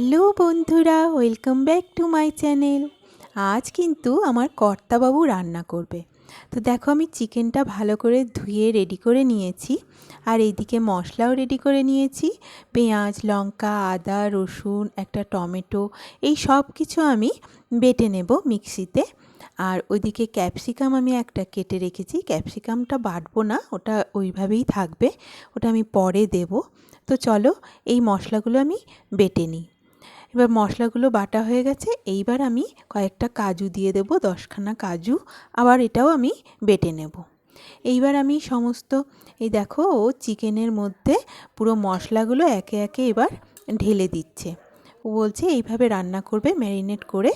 Hello বন্ধুরা, welcome back to my channel. আজ কিন্তু আমার কর্তাবাবু রান্না করবে। তো দেখো আমি চিকেনটা ভালো করে ধুয়ে রেডি করে নিয়েছি, আর এইদিকে মশলাও রেডি করে নিয়েছি। পেঁয়াজ, লঙ্কা, আদা, রসুন, একটা টমেটো, এই সব কিছু আমি বেটে নেব মিক্সিতে। আর ওইদিকে ক্যাপসিকাম আমি একটা কেটে রেখেছি। ক্যাপসিকামটা বাটবো না, ওটা ওইভাবেই থাকবে, ওটা আমি পরে দেব। তো চলো এই মশলাগুলো আমি বেটে নিই। এবার মশলাগুলো বাটা হয়ে গেছে। এইবার আমি কয়েকটা কাজু দিয়ে দেবো, দশখানা কাজু। আবার এটাও আমি বেটে নেব। এইবার আমি সমস্ত, এই দেখো ও চিকেনের মধ্যে পুরো মশলাগুলো একে একে এবার ঢেলে দিচ্ছে। ও বলছে, এইভাবে রান্না করবে, ম্যারিনেট করে।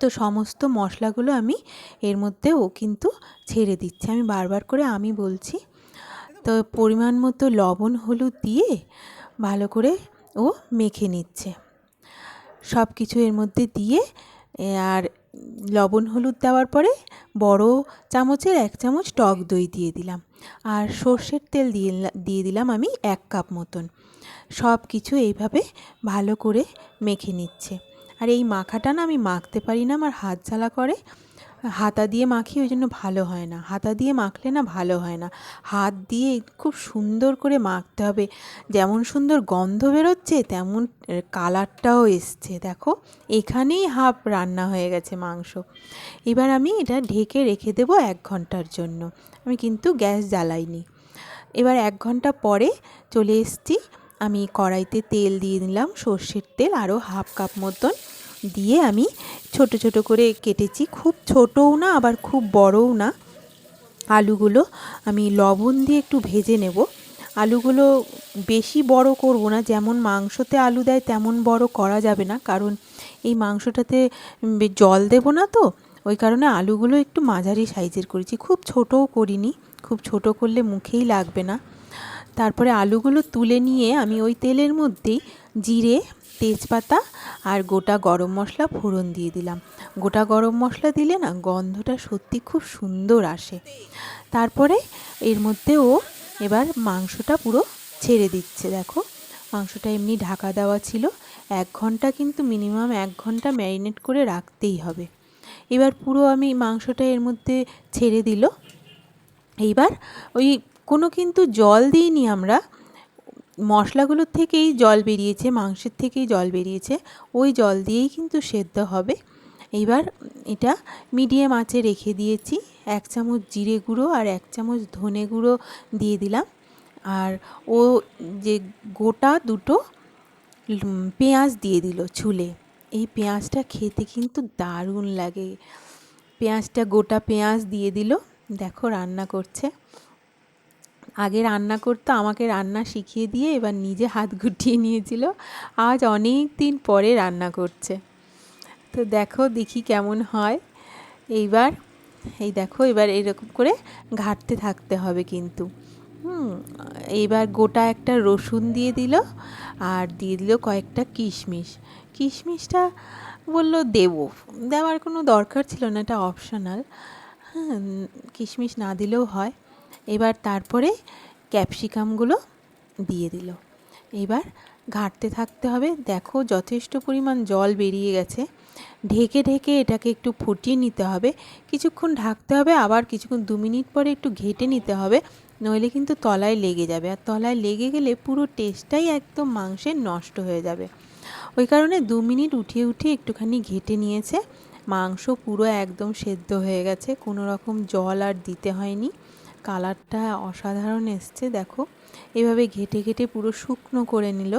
তো সমস্ত মশলাগুলো আমি এর মধ্যে ও কিন্তু ছেড়ে দিচ্ছে। আমি বারবার করে আমি বলছি, তো পরিমাণ মতো লবণ, হলুদ দিয়ে ভালো করে ও মেখে নিচ্ছে। সব কিছু এর মধ্যে দিয়ে আর লবণ, হলুদ দেওয়ার পরে বড় চামচের এক চামচ টক দই দিয়ে দিলাম। আর সর্ষের তেল দিয়ে দিয়ে দিলাম আমি এক কাপ মতন। সব কিছু এইভাবে ভালো করে মেখে নিচ্ছে। আর এই মাখাটা না আমি মাখতে পারি না, আমার হাত জ্বালা করে। হাতা দিয়ে মাখি ওই জন্য ভালো হয় না। হাতা দিয়ে মাখলে না ভালো হয় না। হাত দিয়ে খুব সুন্দর করে মাখতে হবে। যেমন সুন্দর গন্ধ বেরোচ্ছে, তেমন কালারটাও এসছে। দেখো, এখানেই হাফ রান্না হয়ে গেছে মাংস। এবার আমি এটা ঢেকে রেখে দেবো এক ঘণ্টার জন্য। আমি কিন্তু গ্যাস জ্বালাইনি। এবার এক ঘণ্টা পরে চলে এসছি। আমি কড়াইতে তেল দিয়ে দিলাম, সর্ষের তেল, আরও হাফ কাপ মতন দিয়ে আমি ছোট ছোট করে কেটেছি। খুব ছোটও না, আবার খুব বড়ও না। আলুগুলো আমি লবণ দিয়ে একটু ভেজে নেব। আলুগুলো বেশি বড় করব না, যেমন মাংসতে আলু দেয় তেমন বড় করা যাবে না, কারণ এই মাংসটাতে জল দেব না তো, ওই কারণে আলুগুলো একটু মাঝারি সাইজের করেছি। খুব ছোটও করিনি, খুব ছোট করলে মুখেই লাগবে না। তারপরে আলুগুলো তুলে নিয়ে আমি ওই তেলের মধ্যেই জিরে, তেজপাতা আর গোটা গরম মশলা ফোড়ন দিয়ে দিলাম। গোটা গরম মশলা দিলে না গন্ধটা সত্যি খুব সুন্দর আসে। তারপরে এর মধ্যে ও এবার মাংসটা পুরো ছেড়ে দিচ্ছে, দেখো। মাংসটা এমনি ঢাকা দেওয়া ছিল। এক ঘণ্টা কিন্তু মিনিমাম এক ঘণ্টা ম্যারিনেট করে রাখতেই হবে। এবার পুরো আমি মাংসটা এর মধ্যে ছেড়ে দিল। এইবার ওই কোনো কিন্তু জল দিইনি আমরা। মশলাগুলোর থেকেই জল বেরিয়েছে, মাংসের থেকেই জল বেরিয়েছে, ওই জল দিয়েই কিন্তু সেদ্ধ হবে। এবার এটা মিডিয়াম আঁচে রেখে দিয়েছি, এক চামচ জিরে গুঁড়ো আর এক চামচ ধনে গুঁড়ো দিয়ে দিলাম। আর ও যে গোটা দুটো পেঁয়াজ দিয়ে দিল ছুলে, এই পেঁয়াজটা খেতে কিন্তু দারুণ লাগে। পেঁয়াজটা গোটা পেঁয়াজ দিয়ে দিল, দেখো রান্না করছে। আগে রান্না করতো, আমাকে রান্না শিখিয়ে দিয়ে এবার নিজে হাত গুটিয়ে নিয়েছিল। আজ অনেক দিন পরে রান্না করছে। তো দেখো দেখি কেমন হয়। এইবার, এই দেখো এবার এরকম করে ঘাটতে থাকতে হবে কিন্তু। এইবার গোটা একটা রসুন দিয়ে দিল আর দিয়ে দিল কয়েকটা কিশমিশ। কিশমিশটা বলল দেবো। দেওয়ার কোনো দরকার ছিল না, এটা অপশনাল হ্যাঁ কিশমিশ না দিলেও হয়। এবার তারপরে ক্যাপসিকামগুলো দিয়ে দিল। এবার ঘাঁটতে থাকতে হবে। দেখো যথেষ্ট পরিমাণ জল বেরিয়ে গেছে। ঢেকে ঢেকে এটাকে একটু ফুটিয়ে নিতে হবে। কিছুক্ষণ ঢাকতে হবে, আবার কিছুক্ষণ দু মিনিট পরে একটু ঘেটে নিতে হবে। নইলে কিন্তু তলায় লেগে যাবে। আর তলায় লেগে গেলে পুরো টেস্টটাই একদম মাংসের নষ্ট হয়ে যাবে। ওই কারণে দু মিনিট উঠিয়ে উঠিয়ে একটুখানি ঘেটে নিয়েছে। মাংস পুরো একদম সেদ্ধ হয়ে গেছে। কোনো রকম জল আর দিতে হয়নি। কালারটা অসাধারণ এসছে, দেখো। এভাবে ঘেটে ঘেটে পুরো শুকনো করে নিল।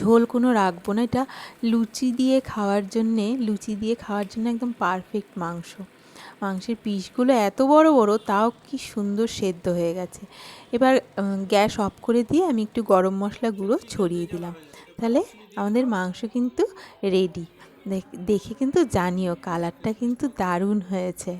ঝোল কোনো রাখব না, এটা লুচি দিয়ে খাওয়ার জন্যে, লুচি দিয়ে খাওয়ার জন্য একদম পারফেক্ট মাংস। মাংসের পিসগুলো এত বড় বড়, তাও কি সুন্দর সেদ্ধ হয়ে গেছে। এবার গ্যাস অফ করে দিয়ে আমি একটু গরম মশলা গুঁড়ো ছড়িয়ে দিলাম। তাহলে আমাদের মাংস কিন্তু রেডি দেখে কিন্তু জানিও কালারটা কিন্তু দারুণ হয়েছে।